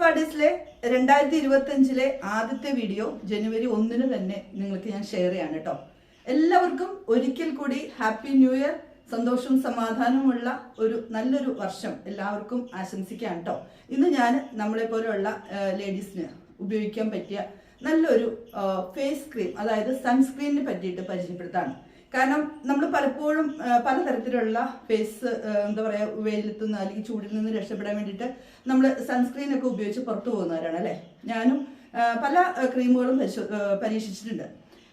പാർട്ടീസിലെ രണ്ടായിരത്തി ഇരുപത്തി അഞ്ചിലെ ആദ്യത്തെ വീഡിയോ ജനുവരി ഒന്നിന് തന്നെ നിങ്ങൾക്ക് ഞാൻ ഷെയർ ചെയ്യാണ് കേട്ടോ എല്ലാവർക്കും ഒരിക്കൽ കൂടി ഹാപ്പി ന്യൂ ഇയർ സന്തോഷവും സമാധാനവുമുള്ള ഒരു നല്ലൊരു വർഷം എല്ലാവർക്കും ആശംസിക്കാം കേട്ടോ ഇന്ന് ഞാൻ നമ്മളെ പോലെയുള്ള ലേഡീസിന് ഉപയോഗിക്കാൻ പറ്റിയ നല്ലൊരു ഫേസ് ക്രീം അതായത് സൺസ്ക്രീനിനെ പറ്റിയിട്ട് പരിചയപ്പെടുത്താണ്. കാരണം നമ്മൾ പലപ്പോഴും പല പലതരത്തിലുള്ള ഫേസ് എന്താ പറയുക വെയിലത്തു നിന്ന് അല്ലെങ്കിൽ ചൂടിൽ നിന്ന് രക്ഷപ്പെടാൻ വേണ്ടിയിട്ട് നമ്മൾ സൺസ്ക്രീൻ ഒക്കെ ഉപയോഗിച്ച് പുറത്തു പോകുന്നവരാണ് അല്ലേ? ഞാനും പല ക്രീമുകളും പരീക്ഷിച്ചിട്ടുണ്ട്.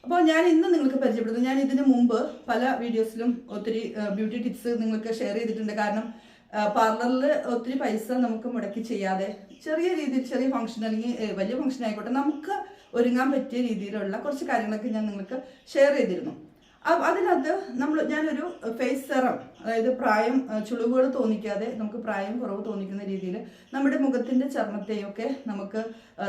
അപ്പോൾ ഞാൻ ഇന്ന് നിങ്ങൾക്ക് പരിചയപ്പെടുത്തുന്നു ഞാൻ ഇതിനു മുമ്പ് പല വീഡിയോസിലും ഒത്തിരി ബ്യൂട്ടി ടിപ്സ് നിങ്ങൾക്ക് ഷെയർ ചെയ്തിട്ടുണ്ട്. കാരണം പാർലറിൽ ഒത്തിരി പൈസ നമുക്ക് മുടക്കി ചെയ്യാതെ ചെറിയ രീതിയിൽ ചെറിയ ഫംഗ്ഷൻ അല്ലെങ്കിൽ വലിയ ഫംഗ്ഷൻ ആയിക്കോട്ടെ നമുക്ക് ഒരുങ്ങാൻ പറ്റിയ രീതിയിലുള്ള കുറച്ച് കാര്യങ്ങളൊക്കെ ഞാൻ നിങ്ങൾക്ക് ഷെയർ ചെയ്തിരുന്നു. അതിനകത്ത് നമ്മൾ ഞാനൊരു ഫേസ് സെറം അതായത് പ്രായം ചുളിവുകൾ തോന്നിക്കാതെ നമുക്ക് പ്രായം കുറവ് തോന്നിക്കുന്ന രീതിയിൽ നമ്മുടെ മുഖത്തിന്റെ ചർമ്മത്തെയൊക്കെ നമുക്ക്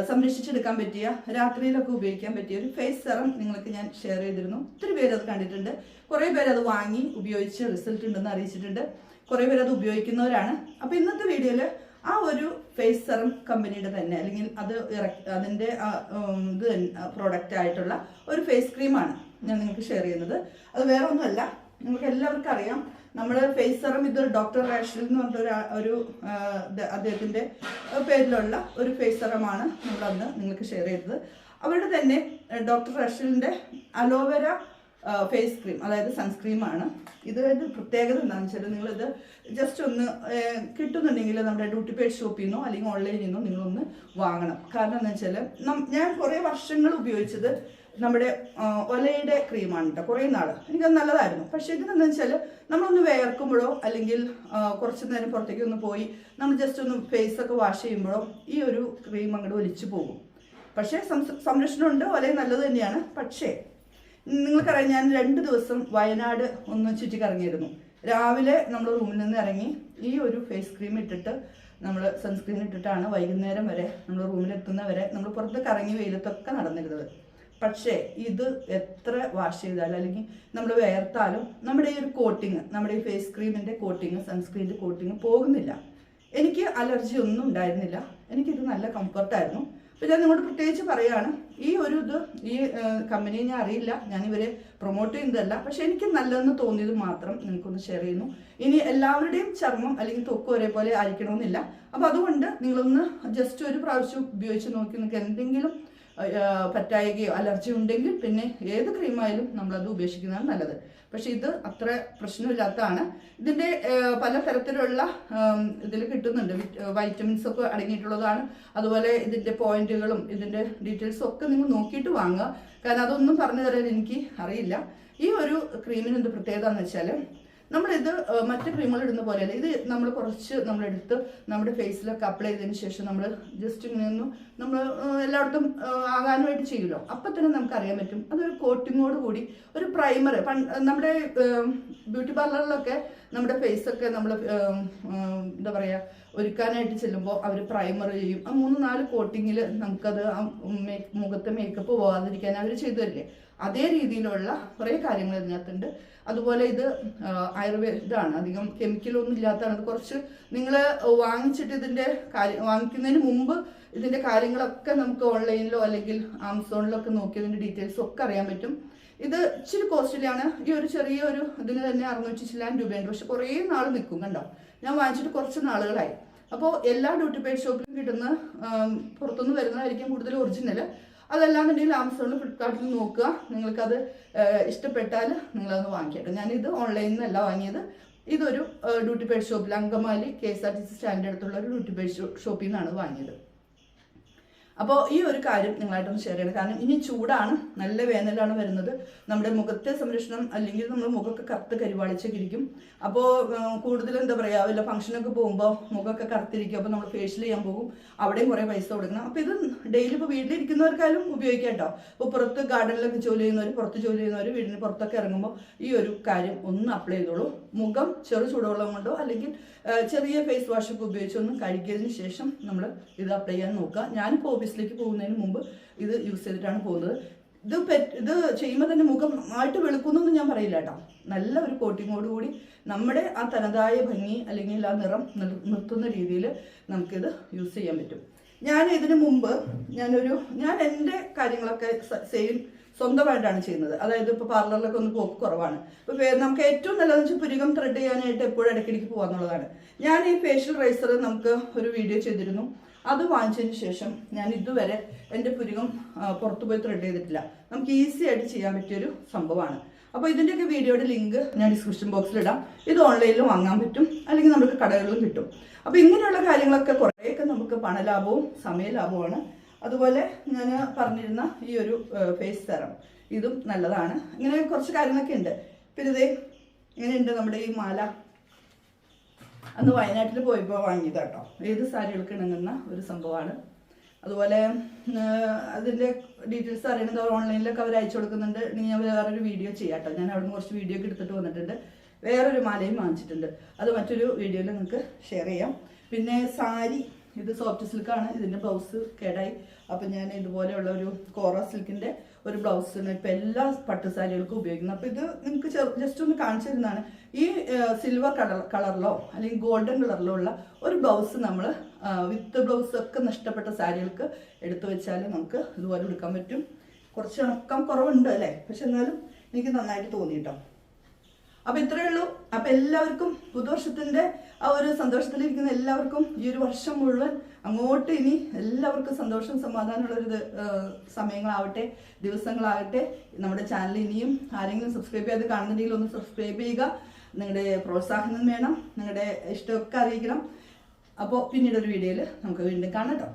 സംരക്ഷിച്ചെടുക്കാൻ പറ്റിയ രാത്രിയിലൊക്കെ ഉപയോഗിക്കാൻ പറ്റിയ ഒരു ഫേസ് സെറം നിങ്ങൾക്ക് ഞാൻ ഷെയർ ചെയ്തിരുന്നു. ഒത്തിരി പേര് അത് കണ്ടിട്ടുണ്ട്. കുറേ പേര് അത് വാങ്ങി ഉപയോഗിച്ച് റിസൾട്ട് ഉണ്ടെന്ന് അറിയിച്ചിട്ടുണ്ട്. കുറേ പേര് അത് ഉപയോഗിക്കുന്നവരാണ്. അപ്പോൾ ഇന്നത്തെ വീഡിയോയിൽ ആ ഒരു ഫേസ് സെറം കമ്പനിയുടെ തന്നെ അല്ലെങ്കിൽ അത് ഇറക്കി അതിന്റെ ഇത് പ്രോഡക്റ്റ് ആയിട്ടുള്ള ഒരു ഫേസ് ക്രീമാണ് ഞാൻ നിങ്ങൾക്ക് ഷെയർ ചെയ്യുന്നത്. അത് വേറെ ഒന്നുമല്ല നിങ്ങൾക്ക് എല്ലാവർക്കും അറിയാം. നമ്മൾ ഫേസ് സെറം ഇത് ഡോക്ടർ റാഷൽ എന്ന് പറഞ്ഞ ഒരു അദ്ദേഹത്തിന്റെ പേരിലുള്ള ഒരു ഫേസ് സെറമാണ് നമ്മൾ അന്ന് നിങ്ങൾക്ക് ഷെയർ ചെയ്തത്. അവരുടെ തന്നെ ഡോക്ടർ റാഷലിന്റെ അലോവേര ഫേസ് ക്രീം അതായത് സൺസ്ക്രീമാണ് ഇതിന്റെ പ്രത്യേകത എന്താണെന്ന് വെച്ചാൽ നിങ്ങളിത് ജസ്റ്റ് ഒന്ന് കിട്ടുന്നുണ്ടെങ്കിൽ നമ്മുടെ ഡ്യൂട്ടി പേഡ് ഷോപ്പിൽ നിന്നോ അല്ലെങ്കിൽ ഓൺലൈനിൽ നിന്നോ നിങ്ങളൊന്ന് വാങ്ങണം. കാരണം എന്താ വെച്ചാൽ ഞാൻ കുറേ വർഷങ്ങൾ ഉപയോഗിച്ചത് നമ്മുടെ ഒലയുടെ ക്രീമാണ് കേട്ടോ കുറേ നാൾ എനിക്കത് നല്ലതായിരുന്നു. പക്ഷേ ഇതിനെന്താ വെച്ചാൽ നമ്മളൊന്ന് വേർക്കുമ്പോഴോ അല്ലെങ്കിൽ കുറച്ച് നേരം പുറത്തേക്ക് ഒന്ന് പോയി നമ്മൾ ജസ്റ്റ് ഒന്ന് ഫേസ് ഒക്കെ വാഷ് ചെയ്യുമ്പോഴോ ഈ ഒരു ക്രീം അങ്ങോട്ട് ഒലിച്ചു പോകും. പക്ഷേ സംരക്ഷണമുണ്ട്. ഒലയും നല്ലത് തന്നെയാണ്. പക്ഷേ നിങ്ങൾക്കറിയാം ഞാൻ രണ്ട് ദിവസം വയനാട് ഒന്ന് ചുറ്റിക്കറങ്ങിയിരുന്നു രാവിലെ നമ്മൾ റൂമിൽ നിന്ന് ഇറങ്ങി ഈ ഒരു ഫേസ് ക്രീം ഇട്ടിട്ട് നമ്മൾ സൺസ്ക്രീൻ ഇട്ടിട്ടാണ് വൈകുന്നേരം വരെ നമ്മൾ റൂമിലെത്തുന്ന വരെ നമ്മൾ പുറത്ത് കറങ്ങി വെയിലത്തൊക്കെ നടന്നിരുന്നത്. പക്ഷേ ഇത് എത്ര വാഷ് ചെയ്താലും അല്ലെങ്കിൽ നമ്മൾ വേർത്താലും നമ്മുടെ ഈ ഒരു കോട്ടിങ് നമ്മുടെ ഈ ഫേസ് ക്രീമിന്റെ കോട്ടിങ് സൺസ്ക്രീനിന്റെ കോട്ടിങ് പോകുന്നില്ല. എനിക്ക് അലർജി ഒന്നും ഉണ്ടായിരുന്നില്ല. എനിക്കിത് നല്ല കംഫർട്ടായിരുന്നു അപ്പോൾ ഞാൻ നിങ്ങളോട് പ്രത്യേകിച്ച് പറയുകയാണ് ഈ ഒരു ഇത് ഈ കമ്പനിയെ ഞാൻ അറിയില്ല. ഞാൻ ഇവരെ പ്രൊമോട്ട് ചെയ്യുന്നതല്ല. പക്ഷേ എനിക്ക് നല്ലതെന്ന് തോന്നിയത് മാത്രം നിങ്ങൾക്കൊന്ന് ഷെയർ ചെയ്യുന്നു. ഇനി എല്ലാവരുടെയും ചർമ്മം അല്ലെങ്കിൽ തൊക്ക് ഒരേപോലെ ആയിരിക്കണമെന്നില്ല. അപ്പോൾ അതുകൊണ്ട് നിങ്ങളൊന്ന് ജസ്റ്റ് ഒരു പ്രാവശ്യം ഉപയോഗിച്ച് നോക്കി നിങ്ങൾക്ക് എന്തെങ്കിലും പറ്റായികയോ അലർജി ഉണ്ടെങ്കിൽ പിന്നെ ഏത് ക്രീമായാലും നമ്മളത് ഉപേക്ഷിക്കുന്നതാണ് നല്ലത്. പക്ഷേ ഇത് അത്ര പ്രശ്നമില്ലാത്തതാണ്. ഇതിന്റെ പല തരത്തിലുള്ള ഇതിൽ കിട്ടുന്നുണ്ട്. വൈറ്റമിൻസ് ഒക്കെ അടങ്ങിയിട്ടുള്ളതാണ്. അതുപോലെ ഇതിന്റെ പോയിന്റുകളും ഇതിന്റെ ഡീറ്റെയിൽസും ഒക്കെ നിങ്ങൾ നോക്കിയിട്ട് വാങ്ങുക. കാരണം അതൊന്നും പറഞ്ഞു തരാൻ എനിക്ക് അറിയില്ല. ഈ ഒരു ക്രീമിന് എന്ത് പ്രത്യേകത എന്ന് വെച്ചാൽ നമ്മളിത് മറ്റു ക്രീമുകൾ ഇടുന്ന പോലെയല്ല. ഇത് നമ്മൾ കുറച്ച് നമ്മളെടുത്ത് നമ്മുടെ ഫേസിലൊക്കെ അപ്ലൈ ചെയ്തതിന് ശേഷം നമ്മൾ ജസ്റ്റ് ഇങ്ങനെ ഒന്ന് നമ്മൾ എല്ലായിടത്തും ആകാനുമായിട്ട് ചെയ്യുമല്ലോ. അപ്പം തന്നെ നമുക്ക് അറിയാൻ പറ്റും. അതൊരു കോട്ടിങ്ങോട് കൂടി ഒരു പ്രൈമർ നമ്മുടെ ബ്യൂട്ടി പാർലറിലൊക്കെ നമ്മുടെ ഫേസൊക്കെ നമ്മൾ എന്താ പറയുക ഒരുക്കാനായിട്ട് ചെല്ലുമ്പോൾ അവർ പ്രൈമർ ചെയ്യും. ആ മൂന്ന് നാല് കോട്ടിങ്ങിൽ നമുക്കത് ആ മുഖത്തെ മേക്കപ്പ് പോകാതിരിക്കാൻ അവർ ചെയ്തു തരില്ലേ? അതേ രീതിയിലുള്ള കുറേ കാര്യങ്ങൾ ഇതിനകത്തുണ്ട്. അതുപോലെ ഇത് ആയുർവേദ ആയുർവേദമാണ് അധികം കെമിക്കലൊന്നും ഇല്ലാത്തതാണ് ഇത് കുറച്ച് നിങ്ങൾ വാങ്ങിച്ചിട്ട് ഇതിന്റെ കാര്യം വാങ്ങിക്കുന്നതിന് മുമ്പ് ഇതിന്റെ കാര്യങ്ങളൊക്കെ നമുക്ക് ഓൺലൈനിലോ അല്ലെങ്കിൽ ആമസോണിലോ ഒക്കെ നോക്കി ഇതിന്റെ ഡീറ്റെയിൽസും ഒക്കെ അറിയാൻ പറ്റും. ഇത് ഇച്ചിരി കോസ്റ്റ്ലിയാണ്. ഈ ഒരു ചെറിയ ഒരു ഇതിന് തന്നെ അറുന്നൂറ്റി ചില്ലാൻ രൂപയുണ്ട്. പക്ഷെ കുറേ നാൾ നിൽക്കും കണ്ടോ? ഞാൻ വാങ്ങിച്ചിട്ട് കുറച്ച് നാളുകളായി. അപ്പോൾ എല്ലാ ഡ്യൂട്ടി പെയ്ഡ് ഷോപ്പിലും കിട്ടുന്ന പുറത്തുനിന്ന് വരുന്നതായിരിക്കും കൂടുതൽ ഒറിജിനൽ അതല്ലാന്നുണ്ടെങ്കിൽ ആമസോണിൽ ഫ്ലിപ്കാർട്ടിൽ നോക്കുക. നിങ്ങൾക്കത് ഇഷ്ടപ്പെട്ടാൽ നിങ്ങളതൊന്ന് വാങ്ങിക്കട്ടെ. ഞാനിത് ഓൺലൈനിൽ നിന്നല്ല വാങ്ങിയത്. ഇതൊരു ഡ്യൂട്ടി പേഡ് ഷോപ്പിൽ Angamaly K S R T C stand അടുത്തുള്ള ഒരു ഡ്യൂട്ടി പേഡ് ഷോപ്പിൽ നിന്നാണ് വാങ്ങിയത്. അപ്പോൾ ഈ ഒരു കാര്യം നിങ്ങളായിട്ടൊന്ന് ഷെയർ ചെയ്യണം. കാരണം ഇനി ചൂടാണ് നല്ല വേനലാണ് വരുന്നത്. നമ്മുടെ മുഖത്തെ സംരക്ഷണം അല്ലെങ്കിൽ നമ്മുടെ മുഖമൊക്കെ കറുത്ത് കരിവാളിച്ചൊക്കെ അപ്പോൾ കൂടുതൽ എന്താ പറയുക വല്ല ഫംഗ്ഷനൊക്കെ പോകുമ്പോൾ മുഖമൊക്കെ കറുത്തിരിക്കും. അപ്പോൾ നമ്മൾ ഫേഷ്യൽ ചെയ്യാൻ പോകും. അവിടെയും കുറേ പൈസ കൊടുക്കണം. അപ്പോൾ ഇത് ഡെയിലി ഇപ്പോൾ വീട്ടിലിരിക്കുന്നവർക്കായാലും ഉപയോഗിക്കാം കേട്ടോ. ഇപ്പോൾ പുറത്ത് ഗാർഡനിലൊക്കെ ജോലി ചെയ്യുന്നവർ പുറത്ത് ജോലി ചെയ്യുന്നവർ വീടിന് പുറത്തൊക്കെ ഇറങ്ങുമ്പോൾ ഈ ഒരു കാര്യം ഒന്ന് അപ്ലൈ ചെയ്തോളൂ. മുഖം ചെറു ചൂടുവെള്ളം കൊണ്ടോ അല്ലെങ്കിൽ ചെറിയ ഫേസ് വാഷൊക്കെ ഒക്കെ കഴിക്കിയതിന് ശേഷം നമ്മൾ ഇത് അപ്ലൈ ചെയ്യാൻ നോക്കുക. ഞാനിപ്പോൾ ഓഫീസിലേക്ക് പോകുന്നതിന് മുമ്പ് ഇത് യൂസ് ചെയ്തിട്ടാണ് പോകുന്നത്. ഇത് ഇത് ചെയ്യുമ്പോൾ തന്നെ മുഖം ആയിട്ട് വെളുക്കുന്നൊന്നും ഞാൻ പറയില്ല കേട്ടോ. നല്ല ഒരു കോട്ടിങ്ങോട് കൂടി നമ്മുടെ ആ തനതായ ഭംഗി അല്ലെങ്കിൽ ആ നിറം നിർ- നിർത്തുന്ന രീതിയിൽ നമുക്കിത് യൂസ് ചെയ്യാൻ പറ്റും. ഞാൻ ഇതിനു മുമ്പ് ഞാനൊരു ഞാൻ എന്റെ കാര്യങ്ങളൊക്കെ സെയിം സ്വന്തമായിട്ടാണ് ചെയ്യുന്നത്. അതായത് ഇപ്പോൾ പാർലറിലൊക്കെ ഒന്ന് പോക്ക് കുറവാണ്. ഇപ്പോൾ നമുക്ക് ഏറ്റവും നല്ലതെന്ന് വെച്ചാൽ പുരുകം ത്രെഡ് ചെയ്യാനായിട്ട് എപ്പോഴും ഇടയ്ക്കിടയ്ക്ക് പോകാന്നുള്ളതാണ് ഞാൻ ഈ ഫേഷ്യൽ റൈസർ നമുക്ക് ഒരു വീഡിയോ ചെയ്തിരുന്നു. അത് വാങ്ങിച്ചതിന് ശേഷം ഞാൻ ഇതുവരെ എന്റെ പുരുകം പുറത്തുപോയി പോയി ത്രെഡ് ചെയ്തിട്ടില്ല. നമുക്ക് ഈസി ആയിട്ട് ചെയ്യാൻ പറ്റിയൊരു സംഭവമാണ്. അപ്പോൾ ഇതിന്റെയൊക്കെ വീഡിയോയുടെ ലിങ്ക് ഞാൻ ഡിസ്ക്രിപ്ഷൻ ബോക്സിൽ ഇടാം. ഇത് ഓൺലൈനിൽ വാങ്ങാൻ പറ്റും. അല്ലെങ്കിൽ നമുക്ക് കടകളിലും കിട്ടും. അപ്പോൾ ഇങ്ങനെയുള്ള കാര്യങ്ങളൊക്കെ കുറേയൊക്കെ നമുക്ക് പണലാഭവും സമയലാഭവുമാണ്. അതുപോലെ ഞാൻ പറഞ്ഞിരുന്ന ഈ ഒരു ഫേസ് തരം ഇതും നല്ലതാണ്. ഇങ്ങനെ കുറച്ച് കാര്യങ്ങളൊക്കെ ഉണ്ട്. പിന്നെ ഇതേ ഇങ്ങനെയുണ്ട് നമ്മുടെ ഈ മാല? അന്ന് വയനാട്ടിൽ പോയപ്പോൾ വാങ്ങിയത് കേട്ടോ ഏത് സാരികൾക്ക് ഇണങ്ങുന്ന ഒരു സംഭവമാണ് അതുപോലെ അതിന്റെ ഡീറ്റെയിൽസ് അറിയണമെങ്കിൽ ഓൺലൈനിലൊക്കെ അവർ അയച്ചു കൊടുക്കുന്നുണ്ട്. ഇനി ഞാൻ വേറൊരു വീഡിയോ ചെയ്യാം ഞാൻ അവിടെ നിന്ന് കുറച്ച് വീഡിയോ ഒക്കെ എടുത്തിട്ട് വന്നിട്ടുണ്ട്. വേറൊരു മാലയും വാങ്ങിച്ചിട്ടുണ്ട്. അത് മറ്റൊരു വീഡിയോയിൽ നിങ്ങൾക്ക് ഷെയർ ചെയ്യാം. പിന്നെ സാരി ഇത് സോഫ്റ്റ് സിൽക്കാണ്. ഇതിന്റെ ബ്ലൗസ് കേടായി. അപ്പം ഞാൻ ഇതുപോലെയുള്ള ഒരു കോറ സിൽക്കിന്റെ ഒരു ബ്ലൗസിന് ഇപ്പം എല്ലാ പട്ടുസാരികൾക്കും ഉപയോഗിക്കുന്നത്. അപ്പോൾ ഇത് നിങ്ങൾക്ക് ജസ്റ്റ് ഒന്ന് കാണിച്ചു തരുന്നതാണ്. ഈ സിൽവർ കളർ കളറിലോ അല്ലെങ്കിൽ ഗോൾഡൻ കളറിലോ ഉള്ള ഒരു ബ്ലൗസ് നമ്മൾ വിത്ത് ബ്ലൗസ് ഒക്കെ നഷ്ടപ്പെട്ട സാരികൾക്ക് എടുത്തു വെച്ചാൽ നമുക്ക് ഇതുപോലെ എടുക്കാൻ പറ്റും. കുറച്ച് ഉണക്കം കുറവുണ്ട് അല്ലേ? പക്ഷെ എന്നാലും എനിക്ക് നന്നായിട്ട് തോന്നി കേട്ടോ അപ്പൊ ഇത്രയേ ഉള്ളൂ. അപ്പൊ എല്ലാവർക്കും പുതുവർഷത്തിന്റെ ആ ഒരു സന്തോഷത്തിലിരിക്കുന്ന എല്ലാവർക്കും ഈ ഒരു വർഷം മുഴുവൻ അങ്ങോട്ട് ഇനി എല്ലാവർക്കും സന്തോഷം സമാധാനമുള്ള ഒരു സമയങ്ങളാവട്ടെ ദിവസങ്ങളാകട്ടെ. നമ്മുടെ ചാനൽ ഇനിയും ആരെങ്കിലും സബ്സ്ക്രൈബ് ചെയ്യാതെ കാണുന്നുണ്ടെങ്കിൽ ഒന്ന് സബ്സ്ക്രൈബ് ചെയ്യുക. നിങ്ങളുടെ പ്രോത്സാഹനം വേണം. നിങ്ങളുടെ ഇഷ്ടമൊക്കെ അറിയിക്കണം. അപ്പോൾ പിന്നീട് ഒരു വീഡിയോയിൽ നമുക്ക് വീണ്ടും കാണാം കേട്ടോ